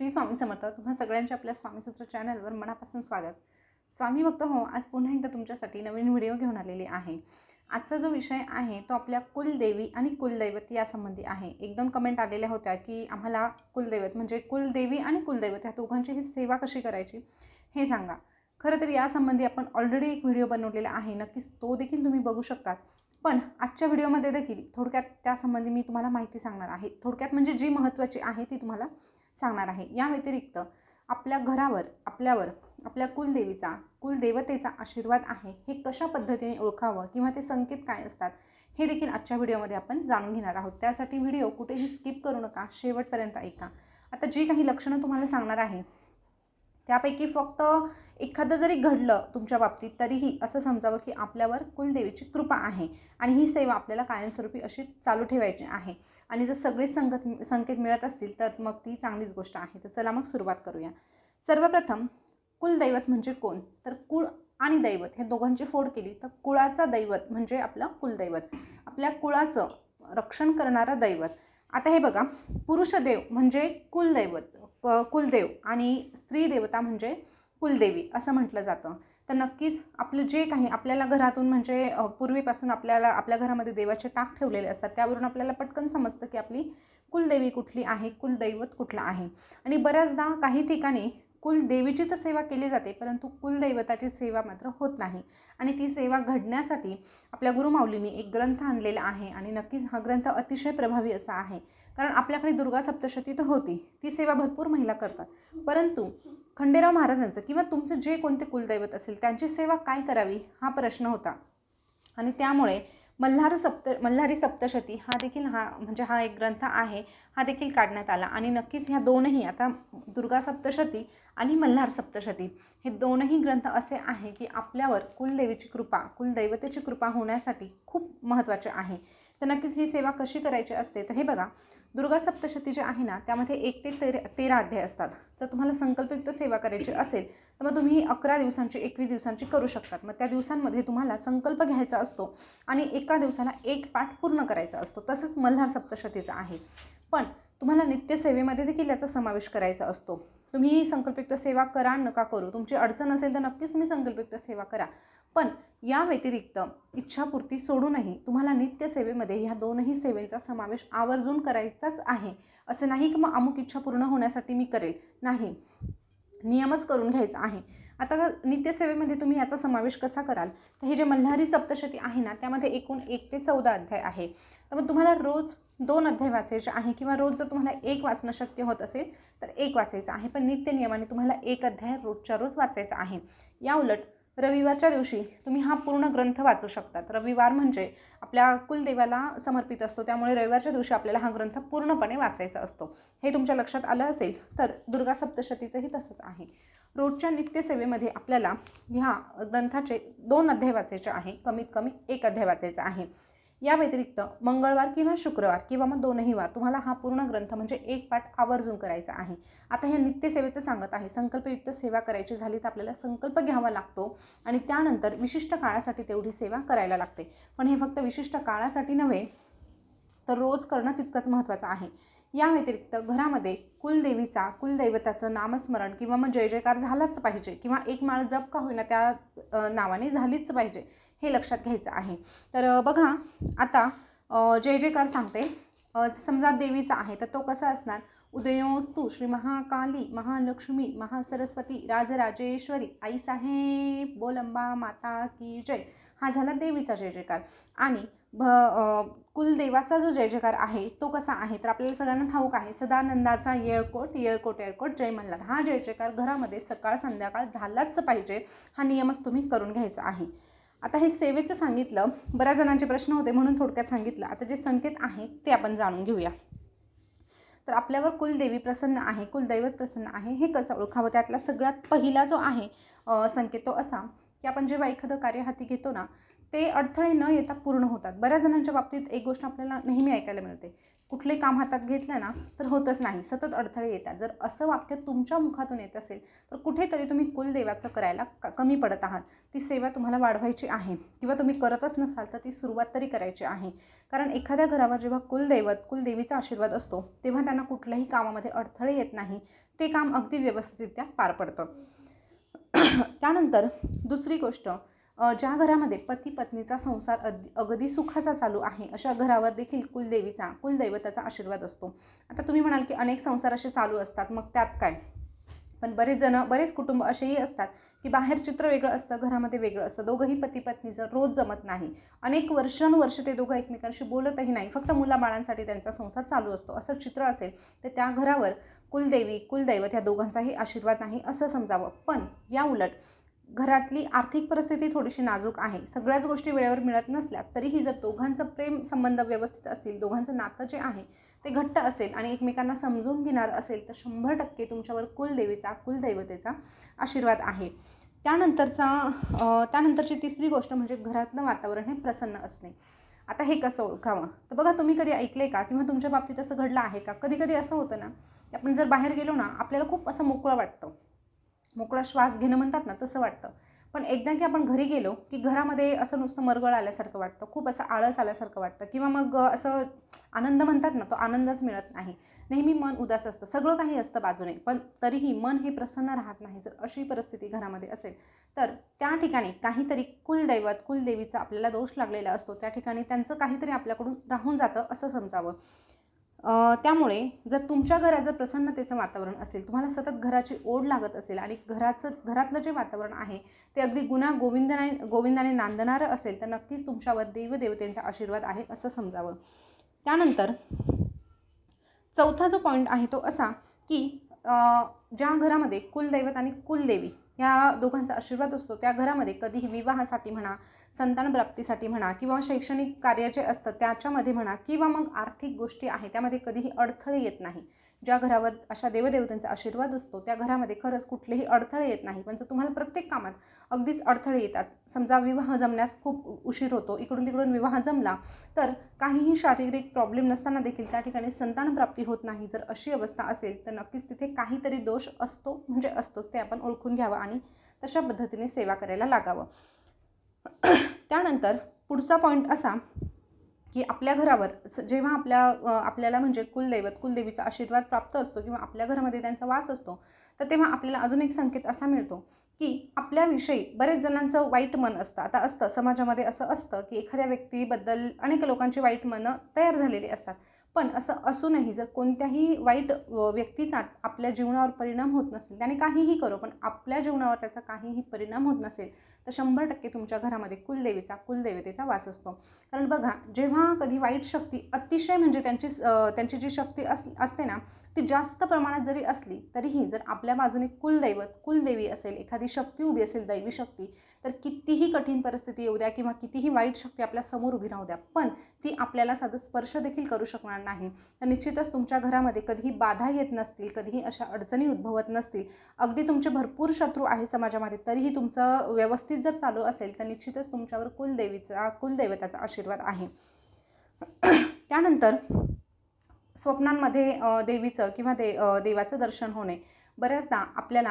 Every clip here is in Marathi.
श्री स्वामी समर्थ तुम्हा सगळ्यांच्या आपल्या स्वामीसूत्र चॅनलवर मनापासून स्वागत. स्वामी भक्त हो आज पुन्हा एकदा तुमच्यासाठी नवीन व्हिडिओ घेऊन आलेली आहे. आजचा जो विषय आहे तो आपल्या कुलदेवी आणि कुलदैवत यासंबंधी आहे. एक दोन कमेंट आलेल्या होत्या की आम्हाला कुलदैवत म्हणजे कुलदेवी आणि कुलदैवत ह्या दोघांची ही सेवा कशी करायची हे सांगा. खरं तर यासंबंधी आपण ऑलरेडी एक व्हिडिओ बनवलेला आहे नक्कीच तो देखील तुम्ही बघू शकतात पण आजच्या व्हिडिओमध्ये देखील थोडक्यात त्यासंबंधी मी तुम्हाला माहिती सांगणार आहे. थोडक्यात म्हणजे जी महत्त्वाची आहे ती तुम्हाला सांगणार आहे. या व्यतिरिक्त आपल्या घरावर आपल्यावर आपल्या कुलदेवीचा कुलदेवतेचा आशीर्वाद आहे हे कशा पद्धतीने ओळखावं किंवा ते संकेत काय असतात हे देखील आजच्या व्हिडिओमध्ये आपण जाणून घेणार आहोत. त्यासाठी व्हिडिओ कुठेही स्किप करू नका शेवटपर्यंत ऐका. आता जी काही लक्षणं तुम्हाला सांगणार आहे त्यापैकी फक्त एखादं जरी घडलं तुमच्या बाबतीत तरीही असं समजावं की आपल्यावर कुलदेवीची कृपा आहे आणि ही सेवा आपल्याला कायमस्वरूपी अशी चालू ठेवायची आहे. आणि जर सगळे संगत संकेत मिळत असतील तर मग ती चांगलीच गोष्ट आहे. तर चला मग सुरुवात करूया. सर्वप्रथम कुलदैवत म्हणजे कोण? तर कुळ आणि दैवत हे दोघांची फोड केली तर कुळाचा दैवत म्हणजे आपलं कुलदैवत आपल्या कुळाचं रक्षण करणारं दैवत. आता हे बघा पुरुषदेव म्हणजे कुलदैवत कुलदेव आणि स्त्री देवता म्हणजे कुलदेवी असं म्हटलं जातं. तर नक्कीच आपलं जे काही आपल्याला घरातून म्हणजे पूर्वीपासून आपल्याला आपल्या घरामध्ये देवाचे टाक ठेवलेले असतात त्यावरून आपल्याला पटकन समजतं की आपली कुलदेवी कुठली आहे कुलदैवत कुठलं आहे. आणि बऱ्याचदा काही ठिकाणी कुलदेवीची तर सेवा केली जाते परंतु कुलदैवताची सेवा मात्र होत नाही. आणि ती सेवा घडण्यासाठी आपल्या गुरुमाऊलींनी एक ग्रंथ आणलेला आहे आणि नक्कीच हा ग्रंथ अतिशय प्रभावी असा आहे. कारण आपल्याकडे दुर्गा सप्तशती तर होती ती सेवा भरपूर महिला करतात. परंतु खंडेराव महाराजांचं किंवा तुमचं जे कोणते कुलदैवत असेल त्यांची सेवा काय करावी हा प्रश्न होता. आणि त्यामुळे मल्हार सप्त मल्हारी सप्तशती हा देखील हा म्हणजे हा एक ग्रंथ आहे हा देखील काढण्यात आला. आणि नक्कीच ह्या दोनही आता दुर्गा सप्तशती आणि मल्हार सप्तशती हे दोनही ग्रंथ असे आहे की आपल्यावर कुलदेवीची कृपा कुलदैवतेची कृपा होण्यासाठी खूप महत्त्वाचे आहे. तर नक्कीच ही सेवा कशी करायची असते? तर हे बघा दुर्गा सप्तशती जे आहे ना त्यामध्ये एक ते तेरा तेरा अध्याय असतात. जर तुम्हाला संकल्पयुक्त सेवा करायची असेल तर मग तुम्ही अकरा दिवसांची एकवीस दिवसांची करू शकतात. मग त्या दिवसांमध्ये तुम्हाला संकल्प घ्यायचा असतो आणि एका दिवसाला एक पाठ पूर्ण करायचा असतो. तसंच मल्हार सप्तशतीचा आहे. पण तुम्हाला नित्यसेवेमध्ये देखील याचा समावेश करायचा असतो. तुम्ही संकल्पयुक्त सेवा करा नका करू. तुमची अडचण असेल तर नक्कीच तुम्ही संकल्पयुक्त सेवा करा. पण या व्यतिरिक्त इच्छापूर्ती सोडूनही तुम्हाला नित्यसेवेमध्ये ह्या दोनही सेवेचा समावेश आवर्जून करायचाच आहे. असं नाही की मग अमुक इच्छा पूर्ण होण्यासाठी मी करेल. नाही. नियमच करून घ्यायचा आहे. आता नित्यसेवेमध्ये तुम्ही याचा समावेश कसा कराल? तर हे जे मल्हारी सप्तशती आहे ना त्यामध्ये एकूण एक ते चौदा अध्याय आहे. तर मग तुम्हाला रोज दोन अध्याय वाचायचे आहे किंवा रोज जर तुम्हाला एक वाचणं शक्य होत असेल तर एक वाचायचं आहे. पण नित्य नियमाने तुम्हाला एक अध्याय रोजच्या रोज वाचायचा आहे. या उलट रविवारच्या दिवशी तुम्ही हा पूर्ण ग्रंथ वाचू शकतात. रविवार म्हणजे आपल्या कुलदेवाला समर्पित असतो. त्यामुळे रविवारच्या दिवशी आपल्याला हा ग्रंथ पूर्णपणे वाचायचा असतो. हे तुमच्या लक्षात आलं असेल तर दुर्गा सप्तशतीचंही तसंच आहे. रोजच्या नित्यसेवेमध्ये आपल्याला ह्या ग्रंथाचे दोन अध्याय वाचायचे आहे. कमीत कमी एक अध्याय वाचायचा आहे. या व्यतिरिक्त मंगळवार किंवा शुक्रवार किंवा मग दोनही वार तुम्हाला हा पूर्ण ग्रंथ म्हणजे एक पाठ आवर्जून करायचा आहे. आता हे नित्यसेवेचं सांगत आहे. संकल्पयुक्त सेवा करायची झाली तर आपल्याला संकल्प घ्यावा लागतो आणि त्यानंतर विशिष्ट काळासाठी तेवढी सेवा करायला लागते. पण हे फक्त विशिष्ट काळासाठी नव्हे तर रोज करणं तितकंच महत्त्वाचं आहे. या व्यतिरिक्त घरामध्ये कुलदेवीचा कुलदैवताचं नामस्मरण किंवा मग जय जयकार झालाच पाहिजे किंवा एक माळ जप का होईना त्या नावाने झालीच पाहिजे. हे लक्षात घ्यायचं आहे. तर बघा आता जय जयकार सांगते. समजा देवीचा आहे तर तो कसा असणार? उदयोस्तू श्री महाकाली महालक्ष्मी महासरस्वती राजराजेश्वरी आई साहेब बोलंबा माता की जय. हा झाला देवीचा जय जयकार. आणि भ कुलदेवाचा जो जय जयकार आहे तो कसा आहे? तर आपल्याला सगळ्यांना ठाऊक आहे सदानंदाचा येळकोट येळकोट येळकोट जय मल्हार. हा जय जयकार घरामध्ये सकाळ संध्याकाळ झालाच पाहिजे हा नियमच तुम्ही करून घ्यायचा आहे. आता हे सेवेचं सांगितलं बऱ्याच जणांचे प्रश्न होते म्हणून थोडक्यात सांगितलं. आता जे संकेत आहेत ते आपण जाणून घेऊया. तर आपल्यावर कुलदेवी प्रसन्न आहे कुलदैवत प्रसन्न आहे हे कसं ओळखावं? त्यातला सगळ्यात पहिला जो आहे संकेत तो असा की आपण जेव्हा एखादं कार्य हाती घेतो ना ते अडथळे न येता पूर्ण होतात. बऱ्याच जणांच्या बाबतीत एक गोष्ट आपल्याला नेहमी ऐकायला मिळते. कुठले काम हातात घेतलं ना तर होतच नाही. सतत अडथळे येतात. जर असं वाक्य तुमच्या मुखातून येत असेल तर कुठेतरी तुम्ही कुलदेवाचं करायला कमी पडत आहात. ती सेवा तुम्हाला वाढवायची आहे. किंवा तुम्ही करतच नसाल तर ती सुरुवात तरी करायची आहे. कारण एखाद्या घरावर जेव्हा कुलदैवत कुलदेवीचा आशीर्वाद असतो तेव्हा त्यांना कुठल्याही कामामध्ये अडथळे येत नाही. ते काम अगदी व्यवस्थितरित्या पार पडतं. त्यानंतर दुसरी गोष्ट ज्या घरामध्ये पती पत्नीचा संसार अगदी अगदी सुखाचा चालू आहे अशा घरावर देखील कुलदेवीचा कुलदैवताचा आशीर्वाद असतो. आता तुम्ही म्हणाल की अनेक संसार असे चालू असतात मग त्यात काय? पण बरेच जण बरेच कुटुंब असेही असतात की बाहेर चित्र वेगळं असतं घरामध्ये वेगळं असतं. दोघंही पती पत्नीचं रोज जमत नाही अनेक वर्षानुवर्ष ते दोघं एकमेकांशी बोलतही नाही फक्त मुलाबाळांसाठी त्यांचा संसार चालू असतो. असं चित्र असेल तर त्या घरावर कुलदेवी कुलदैवत या दोघांचाही आशीर्वाद नाही असं समजावं. पण या उलट घरातली आर्थिक परिस्थिती थोडीशी नाजूक आहे. सगळ्याच गोष्टी वेळेवर मिळत नसल्या तरीही जर दोघांचं प्रेम संबंध व्यवस्थित असतील दोघांचं नातं जे आहे ते घट्ट असेल आणि एकमेकांना समजून घेणार असेल तर शंभर टक्के तुमच्यावर कुलदेवीचा कुलदैवतेचा आशीर्वाद आहे. त्यानंतरचा त्यानंतरची तिसरी गोष्ट म्हणजे घरातलं वातावरण हे प्रसन्न असणे. आता हे कसं ओळखावं? तर बघा तुम्ही कधी ऐकले का किंवा तुमच्या बाबतीत असं घडलं आहे का? कधी कधी असं होतं ना की आपण जर बाहेर गेलो ना आपल्याला खूप असं मोकळं वाटतं. मोकळा श्वास घेणं म्हणतात ना तसं वाटतं. पण एकदा की आपण घरी गेलो की घरामध्ये असं नुसतं मरगळ आल्यासारखं वाटतं खूप असं आळस आल्यासारखं वाटतं किंवा मग असं आनंद म्हणतात ना तो आनंदच मिळत नाही. नेहमी मन उदास असतं सगळं काही असतं बाजूने पण तरीही मन हे प्रसन्न राहत नाही जर अशी परिस्थिती घरामध्ये असेल. तर त्या ठिकाणी काहीतरी कुलदैवत कुलदेवीचा आपल्याला दोष लागलेला असतो त्या ठिकाणी त्यांचं काहीतरी आपल्याकडून राहून जातं असं समजावं. त्यामुळे जर तुमच्या घरात जर प्रसन्नतेचं वातावरण असेल तुम्हाला सतत घराची ओढ लागत असेल आणि घराचं घरातलं जे वातावरण आहे ते अगदी गुन्हा गोविंदाने गोविंदाने नांदणारं असेल तर नक्कीच तुमच्यावर देवदेवतेंचा आशीर्वाद आहे असं समजावं. त्यानंतर चौथा जो पॉईंट आहे तो असा की ज्या घरामध्ये कुलदैवत आणि कुलदेवी या दोघांचा आशीर्वाद असतो त्या घरामध्ये कधीही विवाहासाठी म्हणा संतान प्राप्तीसाठी म्हणा किंवा शैक्षणिक कार्य जे असतं त्याच्यामध्ये म्हणा किंवा मग आर्थिक गोष्टी आहे त्यामध्ये कधीही अडथळे येत नाही. ज्या घरावर अशा देवदेवतांचा आशीर्वाद असतो त्या घरामध्ये खरंच कुठलेही अडथळे येत नाही. पण जर तुम्हाला प्रत्येक कामात अगदीच अडथळे येतात समजा विवाह जमण्यास खूप उशीर होतो इकडून तिकडून विवाह जमला तर काहीही शारीरिक प्रॉब्लेम नसताना देखील त्या ठिकाणी संतान प्राप्ती होत नाही. जर अशी अवस्था असेल तर नक्कीच तिथे काहीतरी दोष असतो म्हणजे असतोच ते आपण ओळखून घ्यावं आणि तशा पद्धतीने सेवा करायला लागावं. त्यानंतर पुढचा पॉईंट असा की आपल्या घरावर जेव्हा आपल्या आपल्याला म्हणजे कुलदैवत कुलदेवीचा आशीर्वाद प्राप्त असतो किंवा आपल्या घरामध्ये त्यांचा वास असतो तर तेव्हा आपल्याला अजून एक संकेत असा मिळतो की आपल्याविषयी बरेच जणांचं वाईट मन असतं. आता असतं समाजामध्ये असं असतं की एखाद्या व्यक्तीबद्दल अनेक लोकांची वाईट मनं तयार झालेली असतात. पण असं असूनही जर कोणत्याही वाईट व्यक्तीचा आपल्या जीवनावर परिणाम होत नसेल त्याने काहीही करो पण आपल्या जीवनावर त्याचा काहीही परिणाम होत नसेल तर शंभर टक्के तुमच्या घरामध्ये कुलदेवीचा कुलदेवतेचा वास असतो. कारण बघा जेव्हा कधी वाईट शक्ती अतिशय म्हणजे त्यांची त्यांची जी शक्ती अस असते ना ती जास्त प्रमाणात जरी असली तरीही जर आपल्या बाजूने कुलदैवत कुलदेवी असेल एखादी शक्ती उभी असेल दैवी शक्ती तर कितीही कठीण परिस्थिती येऊ द्या किंवा कितीही वाईट शक्ती आपल्यासमोर उभी राहू द्या पण ती आपल्याला साधं स्पर्श देखील करू शकणार नाही. तर निश्चितच तुमच्या घरामध्ये कधीही बाधा येत नसतील कधीही अशा अडचणी उद्भवत नसतील अगदी तुमचे भरपूर शत्रू आहे समाजामध्ये तरीही तुमचं व्यवस्थित जर चालू असेल तर निश्चितच तुमच्यावर कुलदेवीचा कुलदैवताचा आशीर्वाद आहे. त्यानंतर स्वप्नांमध्ये देवीचं किंवा दे देवाचं दर्शन होणे बऱ्याचदा आपल्याला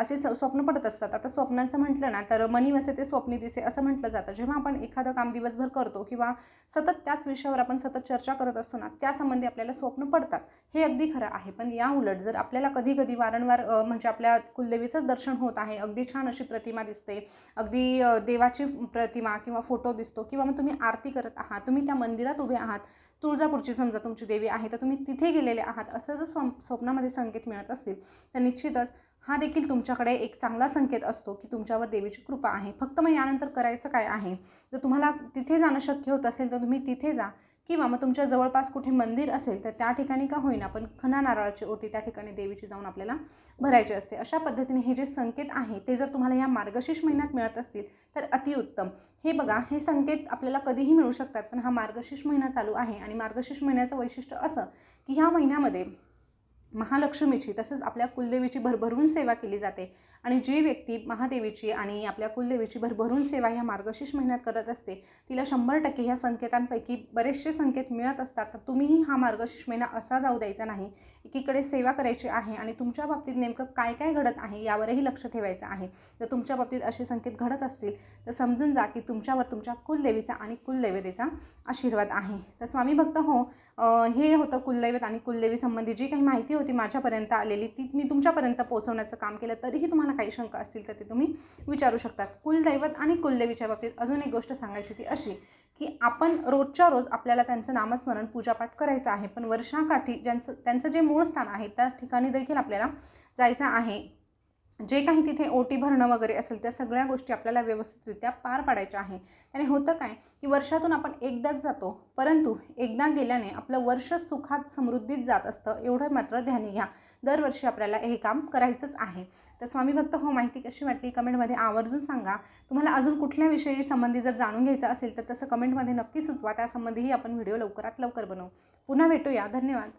असे स स्वप्न पडत असतात. आता स्वप्नांचं म्हटलं ना तर मनी वसे ते स्वप्नी दिसे असं म्हटलं जातं. जेव्हा आपण एखादं काम दिवसभर करतो किंवा सतत त्याच विषयावर आपण सतत चर्चा करत असतो ना त्यासंबंधी आपल्याला स्वप्न पडतात. हे अगदी खरं आहे. पण या उलट जर आपल्याला कधी कधी वारंवार म्हणजे आपल्या कुलदेवीचंच दर्शन होत आहे अगदी छान अशी प्रतिमा दिसते अगदी देवाची प्रतिमा किंवा फोटो दिसतो किंवा मग तुम्ही आरती करत आहात तुम्ही त्या मंदिरात उभे आहात तुळजापूरची समजा तुमची देवी आहे तर तुम्ही तिथे गेलेले आहात असं जर स्व स्वप्नामध्ये संकेत मिळत असतील तर निश्चितच हा देखील तुमच्याकडे एक चांगला संकेत असतो की तुमच्यावर देवीची कृपा आहे. फक्त मग यानंतर करायचं काय आहे? जर तुम्हाला तिथे जाणं शक्य होत असेल तर तुम्ही तिथे जा. किंवा मग तुमच्या जवळपास कुठे मंदिर असेल तर त्या ठिकाणी का होईना पण खना नारळाची ओटी त्या ठिकाणी देवीची जाऊन आपल्याला भरायचे असते. अशा पद्धतीने हे जे संकेत आहे ते जर तुम्हाला या मार्गशीर्ष महिन्यात मिळत असतील तर अतिउत्तम. हे बघा हे संकेत आपल्याला कधीही मिळू शकतात पण हा मार्गशीर्ष महिना चालू आहे आणि मार्गशीर्ष महिन्याचं वैशिष्ट्य असं की ह्या महिन्यामध्ये महालक्ष्मीची तसंच आपल्या कुलदेवीची भरभरून सेवा केली जाते. आणि जी व्यक्ती महादेवीची आणि आपल्या कुलदेवीची भरभरून सेवा ह्या मार्गशीर्ष महिन्यात करत असते तिला शंभर टक्के ह्या संकेतांपैकी बरेचसे संकेत मिळत असतात. तर तुम्हीही हा मार्गशीर्ष महिना असा जाऊ द्यायचा नाही एकीकडे सेवा करायची आहे आणि तुमच्या बाबतीत नेमकं काय काय घडत आहे यावरही लक्ष ठेवायचं आहे. जर तुमच्या बाबतीत असे संकेत घडत असतील तर समजून जा की तुमच्यावर तुमच्या कुलदेवीचा आणि कुलदैवतेचा आशीर्वाद आहे. तर स्वामी भक्त हो हे होतं कुलदैवत आणि कुलदेवी संबंधी जी काही माहिती होती माझ्यापर्यंत आलेली ती मी तुमच्यापर्यंत पोहोचवण्याचं काम केलं तरीही तुम्हाला तुम्हाला काही शंका असतील तर ते तुम्ही विचारू शकतात. कुलदैवत आणि कुलदेवीच्या बाबतीत अजून एक गोष्ट सांगायची ती अशी की आपण रोजच्या रोज आपल्याला त्यांचं नामस्मरण पूजापाठ करायचं आहे. पण वर्षाकाठी ज्यांचं त्यांचं जे मूळ स्थान आहे त्या ठिकाणी देखील आपल्याला जायचं आहे. जे काही तिथे ओटी भरणं वगैरे असेल त्या सगळ्या गोष्टी आपल्याला व्यवस्थितरित्या पार पाडायच्या आहे. त्याने होतं काय की वर्षातून आपण एकदाच जातो परंतु एकदा गेल्याने आपलं वर्ष सुखात समृद्धीत जात असतं. एवढं मात्र ध्यानी घ्या. दरवर्षी आपल्याला हे काम करायचंच आहे. तर स्वामी भक्त हो माहिती कशी वाटली? कमेंटमध्ये आवर्जून सांगा. तुम्हाला अजून कुठल्या विषयी संबंधी जर जाणून घ्यायचं असेल तर तसं कमेंटमध्ये नक्की सुचवा. त्यासंबंधीही आपण व्हिडिओ लवकरात लवकर बनवू. पुन्हा भेटूया. धन्यवाद.